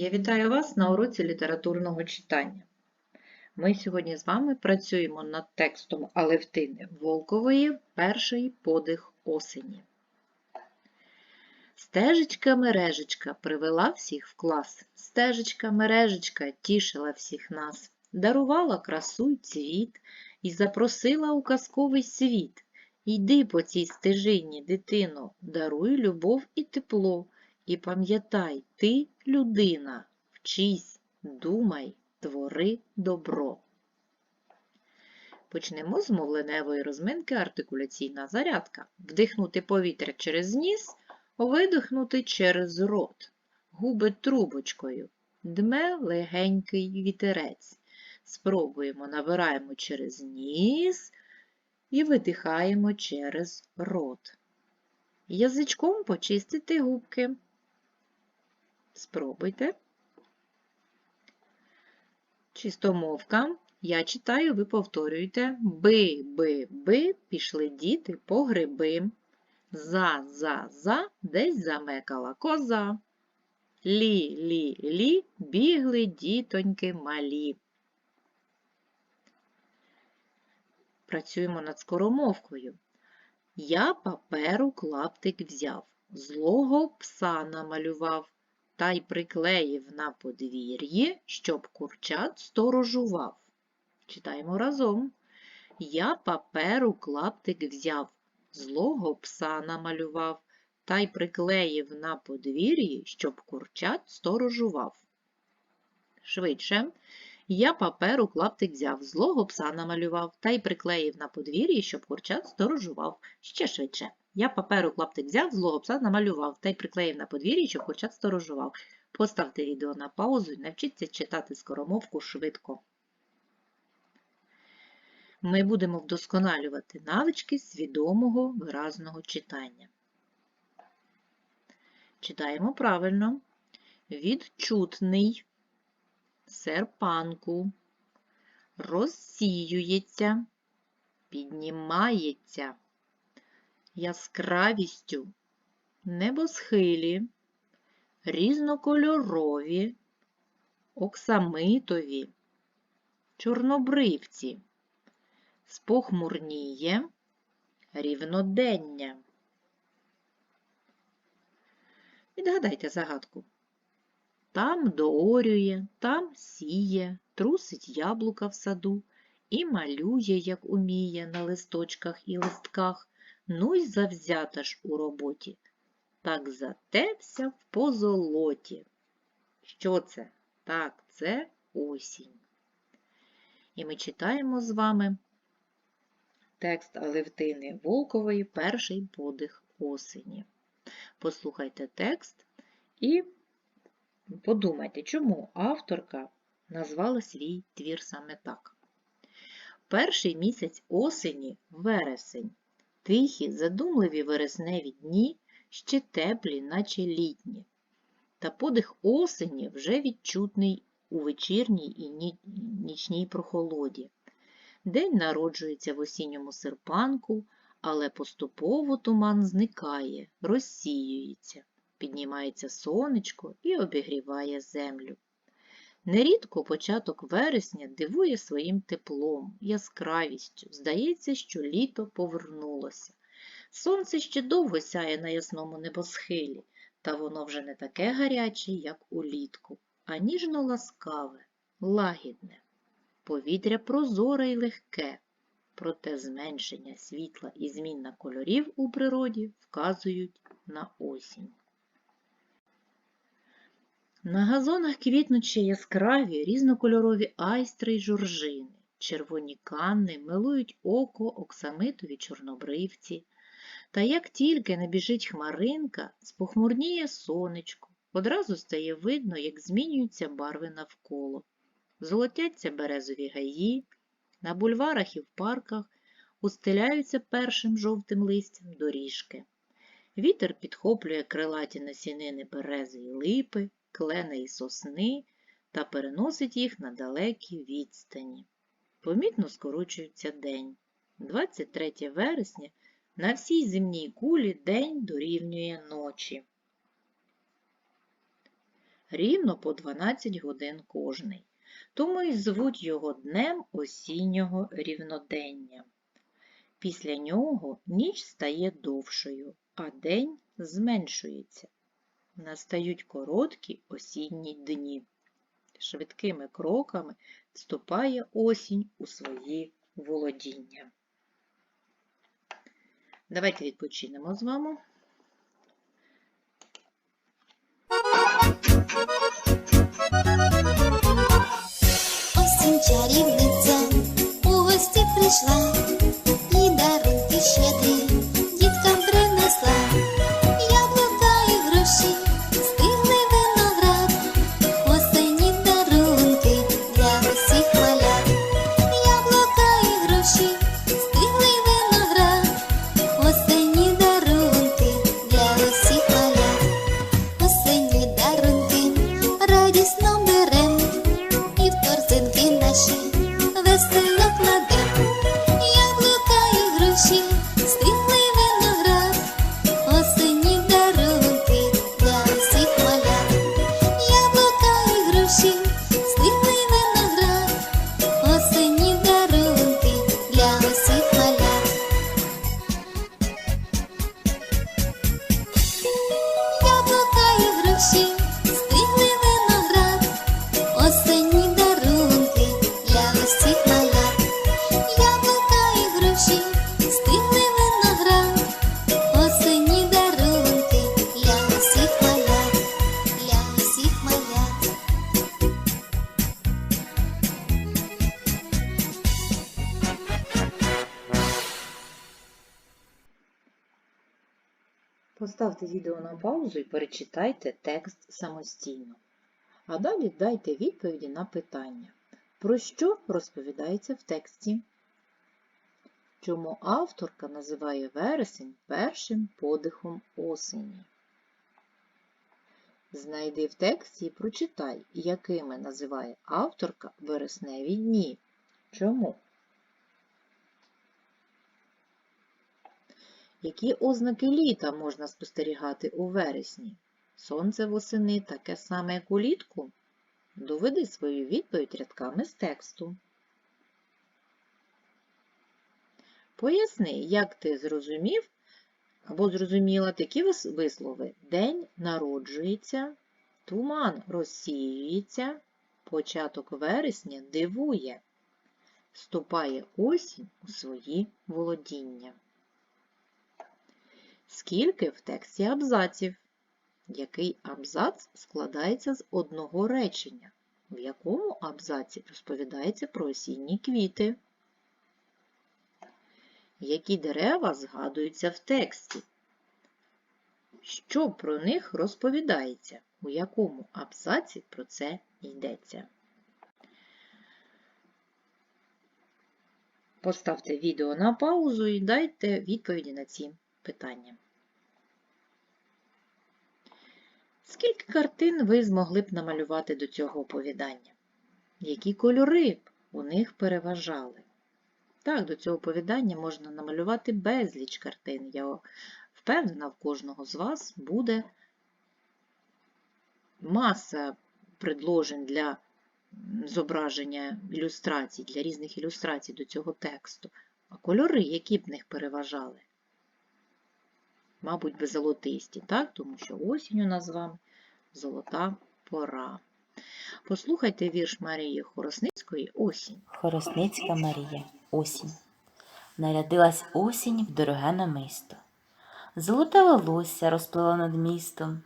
Я вітаю вас на уроці літературного читання. Ми сьогодні з вами працюємо над текстом Алевтини Волкової Перший подих осені. Стежечка мережечка привела всіх в клас. Стежечка мережечка тішила всіх нас, дарувала красу й цвіт і запросила у казковий світ. Йди по цій стежині, дитино, даруй любов і тепло. І пам'ятай, ти людина, вчись, думай, твори добро. Почнемо з мовленевої розминки артикуляційна зарядка. Вдихнути повітря через ніс, видихнути через рот. Губи трубочкою. Дме легенький вітерець. Спробуємо, набираємо через ніс і видихаємо через рот. Язичком почистити губки. Спробуйте. Чистомовка. Я читаю, ви повторюєте. Би, би, би, пішли діти по гриби. За, за, за, десь замекала коза. Лі, лі, лі, бігли дітоньки малі. Працюємо над скоромовкою. Я паперу клаптик взяв, злого пса намалював та й приклеїв на подвір'ї, щоб курчат сторожував. Читаємо разом. Я паперу клаптик взяв, злого пса намалював, та й приклеїв на подвір'ї, щоб курчат сторожував. Швидше. Я паперу клаптик взяв, злого пса намалював, та й приклеїв на подвір'ї, щоб курчат сторожував. Ще швидше. Я паперу клаптик взяв, злого пса намалював, та й приклеїв на подвір'ї, щоб курчат сторожував. Поставте відео на паузу і навчіться читати скоромовку швидко. Ми будемо вдосконалювати навички свідомого виразного читання. Читаємо правильно. Відчутний серпанку, розсіюється, піднімається яскравістю, небосхилі, різнокольорові, оксамитові, чорнобривці, спохмурніє, рівнодення. Відгадайте загадку. Там доорює, там сіє, трусить яблука в саду і малює, як уміє, на листочках і листках, ну й завзята ж у роботі. Так затевся в позолоті. Що це? Так, це осінь. І ми читаємо з вами текст Алевтини Волкової Перший подих осені. Послухайте текст і Подумайте, чому авторка назвала свій твір саме так. Перший місяць осені вересень. Тихі, задумливі вересневі дні, ще теплі, наче літні. Та подих осені вже відчутний у вечірній і нічній прохолоді. День народжується в осінньому серпанку, але поступово туман зникає, розсіюється піднімається сонечко і обігріває землю. Нерідко початок вересня дивує своїм теплом, яскравістю. Здається, що літо повернулося. Сонце ще довго сяє на ясному небосхилі, та воно вже не таке гаряче, як улітку, а ніжно ласкаве, лагідне. Повітря прозоре й легке, проте зменшення світла і змінна кольорів у природі вказують на осінь. На газонах квітнуть ще яскраві різнокольорові айстри й журжини, червоні канни милують око оксамитові чорнобривці. Та як тільки не біжить хмаринка, спохмурніє сонечко, одразу стає видно, як змінюються барви навколо. Золотяться березові гаї, на бульварах і в парках устеляються першим жовтим листям доріжки. Вітер підхоплює крилаті насінини берези й липи, клени і сосни та переносить їх на далекі відстані. Помітно скорочується день. 23 вересня на всій земній кулі день дорівнює ночі. рівно по 12 годин кожний. Тому й звуть його днем осіннього рівнодення. Після нього ніч стає довшою, а день зменшується. Настають короткі осінні дні. Швидкими кроками вступає осінь у свої володіння. Давайте відпочинемо з вами. Осінь чарівниця у гості прийшла і дарунки щедрі діткам принесла. just look like Поставте відео на паузу і перечитайте текст самостійно. А далі дайте відповіді на питання. Про що розповідається в тексті? Чому авторка називає вересень першим подихом осені? Знайди в тексті і прочитай, якими називає авторка вересневі дні. Чому? Які ознаки літа можна спостерігати у вересні? Сонце восени таке саме, як улітку? Доведи свою відповідь рядками з тексту. Поясни, як ти зрозумів або зрозуміла такі вислови. День народжується, туман розсіюється, початок вересня дивує, вступає осінь у свої володіння. Скільки в тексті абзаців? Який абзац складається з одного речення? В якому абзаці розповідається про осінні квіти? Які дерева згадуються в тексті? Що про них розповідається? У якому абзаці про це йдеться? Поставте відео на паузу і дайте відповіді на ці питання. Скільки картин ви змогли б намалювати до цього оповідання? Які кольори б у них переважали? Так, до цього оповідання можна намалювати безліч картин. Я впевнена, в кожного з вас буде маса предложень для зображення ілюстрацій, для різних ілюстрацій до цього тексту. А кольори, які б них переважали? Мабуть, би золотисті, так? тому що осінь у нас з вами золота пора. Послухайте вірш Марії Хоросницької «Осінь». Хоросницька Марія. Осінь. Нарядилась осінь в дороге намисто. Золоте волосся розплило над містом.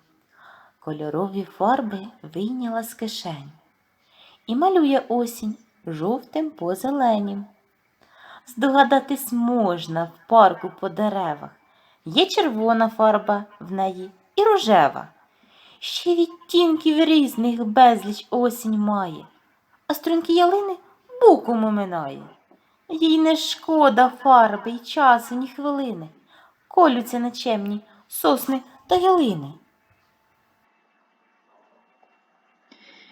Кольорові фарби вийняла з кишень. І малює осінь жовтим по зеленім. Здогадатись можна в парку по деревах. Є червона фарба в неї і рожева. Ще відтінків різних безліч осінь має, а струнки ялини боком оминає. Їй не шкода фарби й часу, ні хвилини. Колються нечемні сосни та ялини.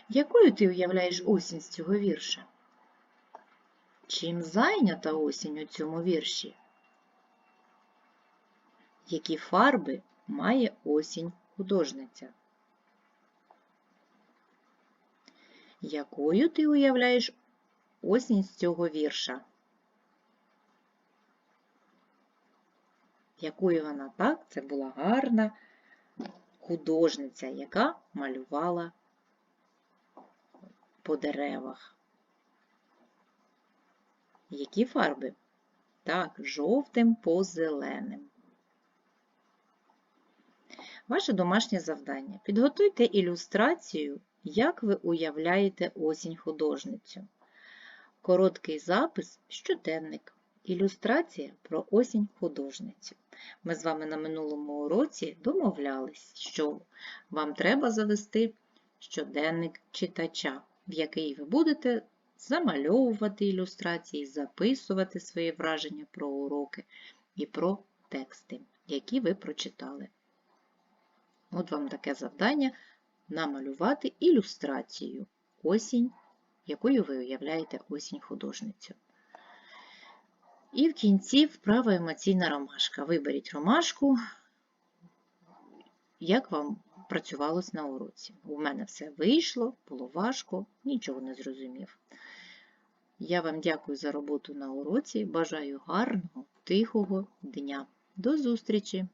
Якою ти уявляєш осінь з цього вірша? Чим зайнята осінь у цьому вірші? Які фарби має осінь художниця? Якою ти уявляєш осінь з цього вірша? Якою вона так? Це була гарна художниця, яка малювала по деревах. Які фарби? Так, жовтим по зеленим. Ваше домашнє завдання. Підготуйте ілюстрацію, як ви уявляєте осінь художницю. Короткий запис щоденник. Ілюстрація про осінь художницю. Ми з вами на минулому уроці домовлялись, що вам треба завести щоденник читача, в який ви будете замальовувати ілюстрації, записувати свої враження про уроки і про тексти, які ви прочитали. От вам таке завдання намалювати ілюстрацію осінь, якою ви уявляєте осінь художницю. І в кінці вправа емоційна ромашка. Виберіть ромашку, як вам працювалось на уроці. У мене все вийшло, було важко, нічого не зрозумів. Я вам дякую за роботу на уроці. Бажаю гарного, тихого дня. До зустрічі!